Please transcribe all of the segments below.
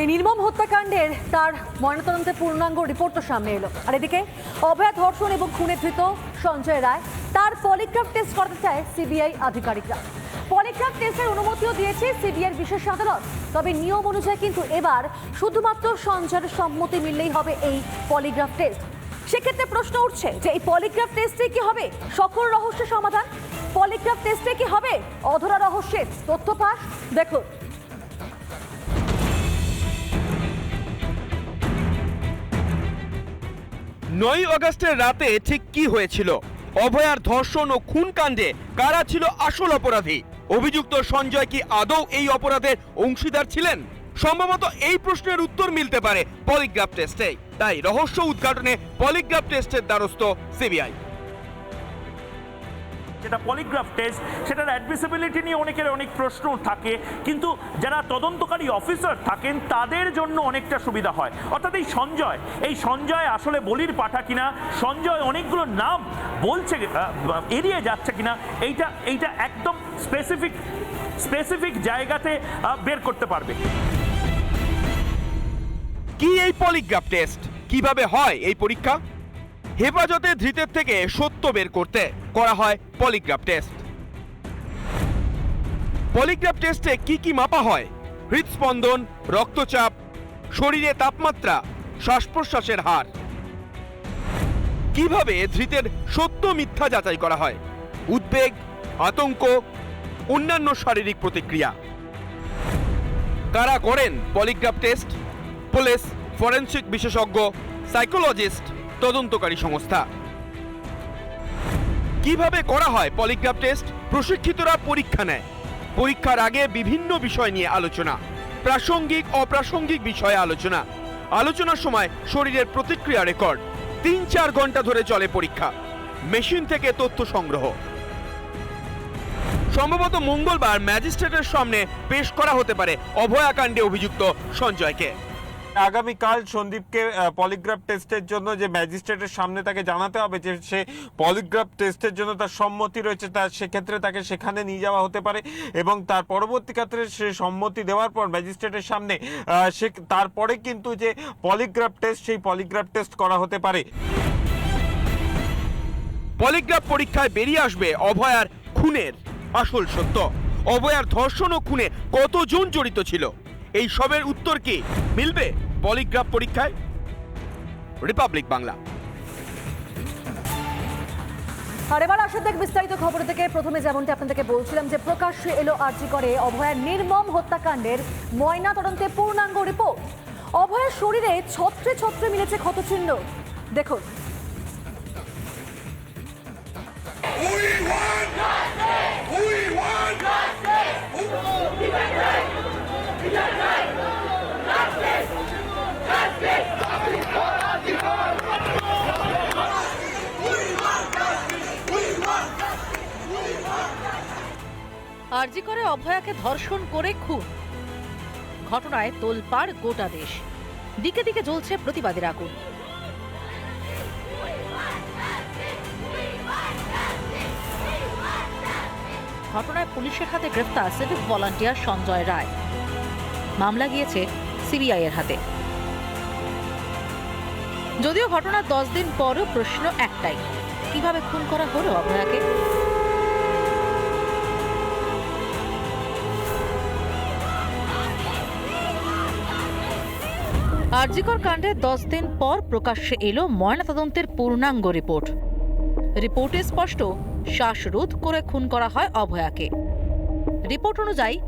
এই নির্মম হত্যাকাণ্ডের তার ময়নাতদন্তের পূর্ণাঙ্গ রিপোর্ট তো সামনে এলো। আর এদিকে অভয়া ধর্ষণ এবং খুনে ধৃত সঞ্জয় রায়, তার পলিগ্রাফ টেস্ট করতে চায় সিবিআই আধিকারিকরা। পলিগ্রাফ টেস্টের অনুমতিও দিয়েছে সিবিআইয়ের বিশেষ আদালত, তবে নিয়ম অনুযায়ী কিন্তু এবার শুধুমাত্র সঞ্জয়ের সম্মতি মিললেই হবে এই পলিগ্রাফ টেস্ট। সেক্ষেত্রে প্রশ্ন উঠছে যে এই পলিগ্রাফ টেস্টে কি হবে? সকল রহস্য সমাধান? পলিগ্রাফ টেস্টে কি হবে? অধরা রহস্যের তথ্য ফাঁস? দেখুন। নয় অগস্টের রাতে ঠিক কি হয়েছিল? অভয়ার ধর্ষণ ও খুন কাণ্ডে কারা ছিল আসল অপরাধী? অভিযুক্ত সঞ্জয় কি আদৌ এই অপরাধের অংশীদার ছিলেন? সম্ভবত এই প্রশ্নের উত্তর মিলতে পারে পলিগ্রাফ টেস্টে। তাই রহস্য উদ্ঘাটনে পলিগ্রাফ টেস্টের দ্বারস্থ সিবিআই। যেটা পলিগ্রাফ টেস্ট সেটার অ্যাডমিসিবিলিটি নিয়ে অনেকের অনেক প্রশ্ন থাকে। কিন্তু যারা তদন্তকারী অফিসার থাকেন, তাদের জন্য অনেকটা সুবিধা হয়। অর্থাৎ এই সঞ্জয় এই সঞ্জয় আসলে বলির পাঠা কিনা, সঞ্জয় অনেকগুলো নাম বলছে এড়িয়ে যাচ্ছে কিনা, এইটা এইটা একদম স্পেসিফিক স্পেসিফিক জায়গাতে বের করতে পারবে। কি এই পলিগ্রাফ টেস্ট কীভাবে হয় এই পরীক্ষা? হেফাজতে ধৃতের থেকে সত্য বের করতে করা হয় পলিগ্রাফ টেস্ট। পলিগ্রাফ টেস্টে কি কি মাপা হয়? হৃদস্পন্দন রক্তচাপ, শরীরে তাপমাত্রা শ্বাস প্রশ্বাসের হার। কীভাবে ধৃতের সত্য মিথ্যা যাচাই করা হয়? উদ্বেগ, আতঙ্ক, অন্যান্য শারীরিক প্রতিক্রিয়া। কারা করেন পলিগ্রাফ টেস্ট? পুলিশ, ফরেনসিক বিশেষজ্ঞ, সাইকোলজিস্ট তদন্তকারী সংস্থা। কীভাবে করা হয় পলিগ্রাফ টেস্ট? প্রশিক্ষিতরা পরীক্ষা নেয়। পরীক্ষার আগে বিভিন্ন বিষয় নিয়ে আলোচনা। প্রাসঙ্গিক, অপ্রাসঙ্গিক বিষয়ে আলোচনা। আলোচনার সময় শরীরের প্রতিক্রিয়া রেকর্ড। তিন চার ঘণ্টা ধরে চলে পরীক্ষা। মেশিন থেকে তথ্য সংগ্রহ। সম্ভবত মঙ্গলবার ম্যাজিস্ট্রেটের সামনে পেশ করা হতে পারে অভয়াকাণ্ডে অভিযুক্ত সঞ্জয়কে। আগামীকাল সন্দীপকে পলিগ্রাফ টেস্টের জন্য যে ম্যাজিস্ট্রেটের সামনে তাকে জানাতে হবে যে সে পলিগ্রাফ টেস্টের জন্য তার সম্মতি রয়েছে তার সেক্ষেত্রে তাকে সেখানে নিয়ে যাওয়া হতে পারে এবং তার পরবর্তী ক্ষেত্রে সে সম্মতি দেওয়ার পর ম্যাজিস্ট্রেটের সামনে সে তারপরে কিন্তু যে পলিগ্রাফ টেস্ট সেই পলিগ্রাফ টেস্ট করা হতে পারে। পলিগ্রাফ পরীক্ষায় বেরিয়ে আসবে অভয়ার খুনের আসল সত্য। অভয়ার ধর্ষণ ও খুনে কতজন জড়িত ছিল? এই সবের উত্তর কি? মিলবে? পলিগ্রাফ পরীক্ষায়? রিপাবলিক বাংলা। আর এবার আসা দেখ বিস্তারিত খবর থেকে। প্রথমে যেমনটি আপনাদেরকে বলছিলাম যে প্রকাশ্যে এলো আর্জি করে অভয়ার নির্মম হত্যাকাণ্ডের ময়না তদন্তে পূর্ণাঙ্গ রিপোর্ট। অভয়ের শরীরে ছত্রে ছত্রে মিলেছে ক্ষতচিহ্ন। দেখুন। আরজি করে অভয়াকে ধর্ষণ করে খুন। ঘটনায় তোলপাড় গোটা দেশ। দিকে দিকে জ্বলছে প্রতিবাদের আগুন। ঘটনায় পুলিশের হাতে গ্রেফতার সিভিক ভলান্টিয়ার সঞ্জয় রায়। মামলা গিয়েছে সিবিআই এর হাতে। যদিও ঘটনার দশ দিন পরও প্রশ্ন একটাই, কীভাবে খুন করা হলো অভয়াকে? আরজিকর কাণ্ডে দশ দিন পর প্রকাশ্যে এলো ময়নাতদন্তের পূর্ণাঙ্গ রিপোর্ট। রিপোর্টে স্পষ্ট, শ্বাসরোধ করে খুন করা হয় অভয়াকে। রিপোর্ট অনুযায়ী,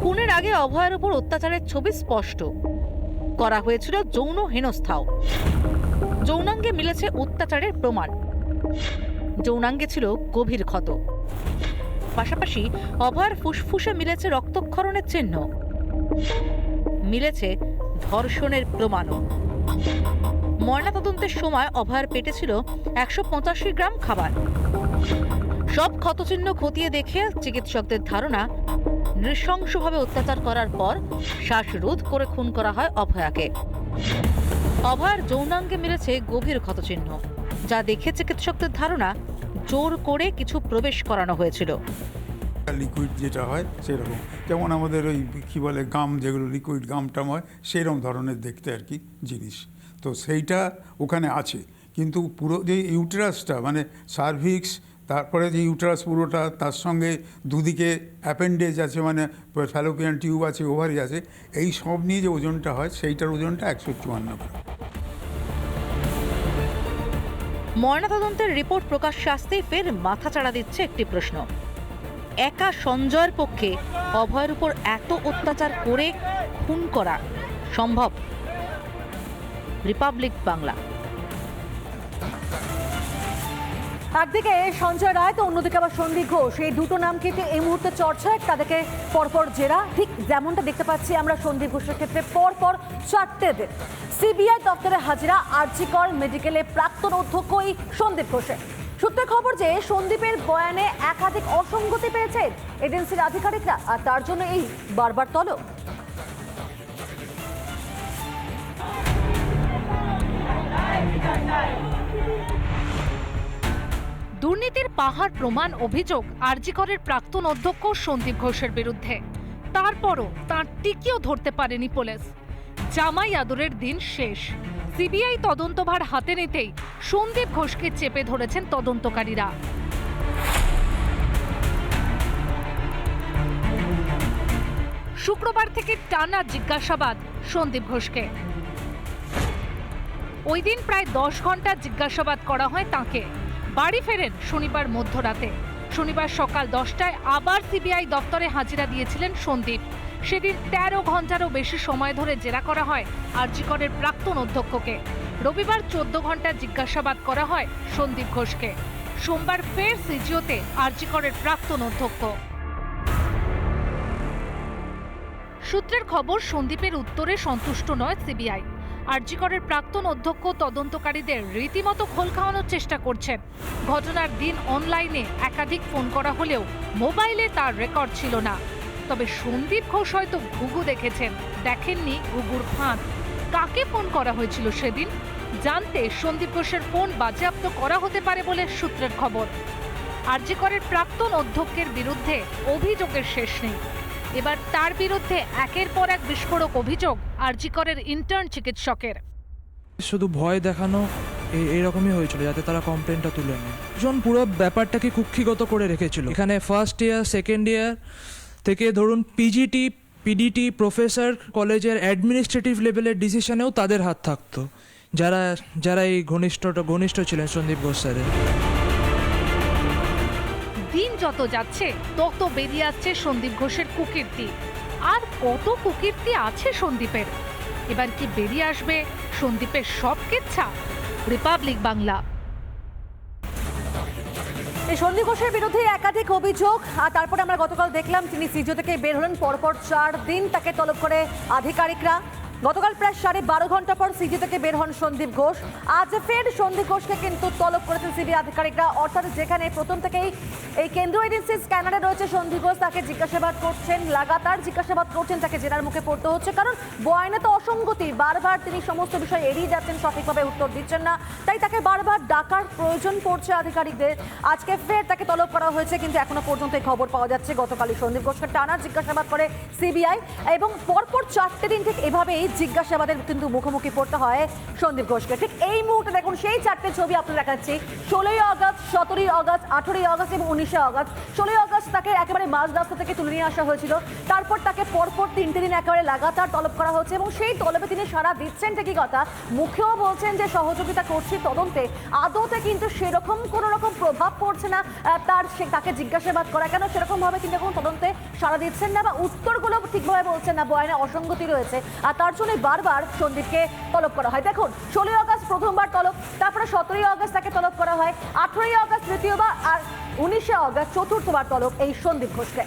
খুনের আগে অভয়ের উপর অত্যাচারের ছবি স্পষ্ট। করা হয়েছিল যৌন হেনস্থাও। যৌনাঙ্গে মিলেছে অত্যাচারের প্রমাণ। যৌনাঙ্গে ছিল গভীর ক্ষত। পাশাপাশি অভয়ের ফুসফুসে মিলেছে রক্তক্ষরণের চিহ্ন। মিলেছে ধর্ষণের প্রমাণও। ময়নাতদন্তের সময় অভয়ের পেটে ছিল একশো পঁচাশি গ্রাম খাবার। সব ক্ষতচিহ্ন খতিয়ে দেখে চিকিৎসকদের ধারণা, নৃশংসভাবে অত্যাচার করার পর শ্বাসরোধ করে খুন করা হয় অভয়াকে। অভয়ার যৌনাঙ্গে মিলেছে গভীর ক্ষতচিহ্ন, যা দেখে চিকিৎসকদের ধারণা, জোর করে কিছু প্রবেশ করানো হয়েছিল। লিকুইড যেটা হয়, সেরকম। যেমন আমাদের ওই কী বলে গাম যেগুলো লিকুইড গাম টাম হয় সেইরকম ধরনের দেখতে আর কি জিনিস। তো সেইটা ওখানে আছে। কিন্তু পুরো যে ইউটেরাসটা মানে সার্ভিক্স তারপরে যে ইউটেরাস পুরোটা, তার সঙ্গে দুদিকে অ্যাপেন্ডেজ আছে মানে ফ্যালোপিয়ান টিউব আছে ওভারি আছে, এই সব নিয়ে যে ওজনটা হয়, সেইটার ওজনটা একশো চুয়ান্ন। গ্রাম ময়নাতদন্তের রিপোর্ট প্রকাশ্যে আসতেই ফের মাথা চাড়া দিচ্ছে একটি প্রশ্ন। একা সঞ্জয়ের পক্ষে অভয়ের উপর এত অত্যাচার করে খুন করা সম্ভব। রিপাবলিক বাংলা। একদিকে সঞ্জয় রায় তো অন্যদিকে আবার সন্দীপ ঘোষ। এই দুটো নাম কিন্তু এই মুহূর্তে চর্চায় তাদেরকে পরপর জেরা। ঠিক যেমনটা দেখতে পাচ্ছি আমরা সন্দীপ ঘোষের ক্ষেত্রে পরপর চারটে দিন। সিবিআই দপ্তরে হাজিরা আরজিকর মেডিকেলে প্রাক্তন অধ্যক্ষ এই সন্দীপ ঘোষের। সূত্রের খবর যে সন্দীপের বয়ানে একাধিক অসঙ্গতি পেয়েছে এজেন্সির আধিকারিকরা, আর তার জন্য এই বারবার তলব। দুর্নীতির পাহাড় প্রমাণ অভিযোগ আরজিকরের প্রাক্তন অধ্যক্ষ সন্দীপ ঘোষের বিরুদ্ধে। তারপরও তার টিকিও ধরতে পারেনি পুলিশ। জামাই আদরের দিন শেষ। সিবিআই তদন্তভার হাতে নিতেই সন্দীপ ঘোষকে চেপে ধরেছেন তদন্তকারীরা। শুক্রবার থেকে টানা জিজ্ঞাসাবাদ সন্দীপ ঘোষকে। ওই দিন প্রায় দশ ঘণ্টা জিজ্ঞাসাবাদ করা হয় তাকে। বাড়ি ফেরেন শনিবার মধ্যরাতে। শনিবার সকাল দশটায় আবার সিবিআই দপ্তরে হাজিরা দিয়েছিলেন সন্দীপ। সেদিন তেরো ঘন্টারও বেশি সময় ধরে জেরা করা হয় আরজিকরের প্রাক্তন অধ্যক্ষকে। রবিবার চোদ্দ ঘণ্টা জিজ্ঞাসাবাদ করা হয় সন্দীপ ঘোষকে। সোমবার ফের সিজিওতে আরজিকরের প্রাক্তন অধ্যক্ষ। সূত্রের খবর, সন্দীপের উত্তরে সন্তুষ্ট নয় সিবিআই। আরজিকরের প্রাক্তন অধ্যক্ষ তদন্তকারীদের রীতিমতো খোল খাওয়ানোর চেষ্টা করছেন। ঘটনার দিন অনলাইনে একাধিক ফোন করা হলেও মোবাইলে তার রেকর্ড ছিল না। তবে সন্দীপ ঘোষ হয়তো ঘুঘু দেখেছেন। দেখেননি ঘুঘুর ফাঁদ। কাকে ফোন করা হয়েছিল সেদিন? জানতে সন্দীপ ঘোষের ফোন বাজেয়াপ্ত করা হতে পারে বলে সূত্রের খবর। আরজিকরের প্রাক্তন অধ্যক্ষের বিরুদ্ধে অভিযোগের শেষ নেই। এবার তার বিরুদ্ধে একের পর এক বিস্ফোরক অভিযোগ আরজিকরের ইন্টার্ন চিকিৎসকের। শুধু ভয় দেখানো এরকমই হয়েছিল, যাতে তারা কমপ্লেনটা তুলে নেয়। ভীষণ পুরো ব্যাপারটাকে কুক্ষিগত করে রেখেছিল। এখানে ফার্স্ট ইয়ার সেকেন্ড ইয়ার থেকে ধরুন পিজিটি পিডিটি প্রফেসর কলেজের অ্যাডমিনিস্ট্রেটিভ লেভেলের ডিসিশনেও তাদের হাত থাকতো। যারা যারা এই ঘনিষ্ঠটা ঘনিষ্ঠ ছিলেন সন্দীপ ঘোষ স্যারের। দিন যত যাচ্ছে, তত বেরিয়ে আসছে সন্দীপ ঘোষের কুকীর্তি। আর কত কুকীর্তি আছে সন্দীপের? এবার কি বেরিয়ে আসবে সন্দীপের সব কেচ্ছা? রিপাবলিক বাংলা এই সন্দীপ ঘোষের বিরুদ্ধে একাধিক অভিযোগ, আর তারপরে আমরা গতকাল দেখলাম তিনি সিজিও থেকে বের হলেন, পরপর চার দিন তাকে তলব করে আধিকারিকরা। গতকাল প্রায় সাড়ে বারো ঘণ্টা পর সিজি থেকে বের হন সন্দীপ ঘোষ। আজ ফের সন্দীপ ঘোষকে কিন্তু তলব করেছেন সিবি আধিকারিকরা। অর্থাৎ যেখানে প্রথম থেকেই এই কেন্দ্রীয় এজেন্সি স্ক্যানারে রয়েছে সন্দীপ ঘোষ, তাকে জিজ্ঞাসাবাদ করছেন, লাগাতার জিজ্ঞাসাবাদ করছেন, তাকে জেরার মুখে পড়তে হচ্ছে। কারণ বয়ানে তো অসঙ্গতি, বারবার তিনি সমস্ত বিষয় এড়িয়ে যাচ্ছেন, সঠিকভাবে উত্তর দিচ্ছেন না। তাই তাকে বারবার ডাকার প্রয়োজন পড়ছে আধিকারিকদের। আজকে ফের তাকে তলব করা হয়েছে, কিন্তু এখনও পর্যন্ত এই খবর পাওয়া যাচ্ছে। গতকালই সন্দীপ ঘোষকে টানা জিজ্ঞাসাবাদ করে সিবিআই। এবং পরপর চারটে দিন ঠিক এভাবেই জিজ্ঞাসাবাদের কিন্তু মুখোমুখি পড়তে হয় সন্দীপ ঘোষকে। ঠিক এই মুহূর্তে দেখুন, সেই চারটে ছবি আপনাদের দেখাচ্ছি। ষোলোই আগস্ট, সতেরোই আগস্ট, আঠেরোই আগস্ট এবং উনিশে আগস্ট। ষোলোই আগস্ট তাকে একেবারে মাঝ রাস্তা থেকে তুলে নিয়ে আসা হয়েছিল। তারপর তাকে পরপর তিনটে দিন একেবারে লাগাতার তলব করা হচ্ছে এবং সেই তলবে তিনি সারা দিচ্ছেন ঠিকই কথা। মুখেও বলছেন যে সহযোগিতা করছি তদন্তে। আদৌতে কিন্তু সেরকম কোনো রকম প্রভাব পড়ছে না তার সে তাকে জিজ্ঞাসাবাদ করা। কেন সেরকমভাবে তিনি এখন তদন্তে সারা দিচ্ছেন না বা উত্তরগুলো ঠিকভাবে বলছেন না, বয়ানে অসঙ্গতি রয়েছে। আর তার জন্য বারবার সন্দীপকে তলব করা হয়। দেখুন, ষোলোই আগস্ট প্রথমবার তলব, তারপরে সতেরোই আগস্ট তাকে তলব করা হয়। আঠেরোই আগস্ট তৃতীয়বার আর উনিশে আগস্ট চতুর্থবার তলব এই সন্দীপ ঘোষকে।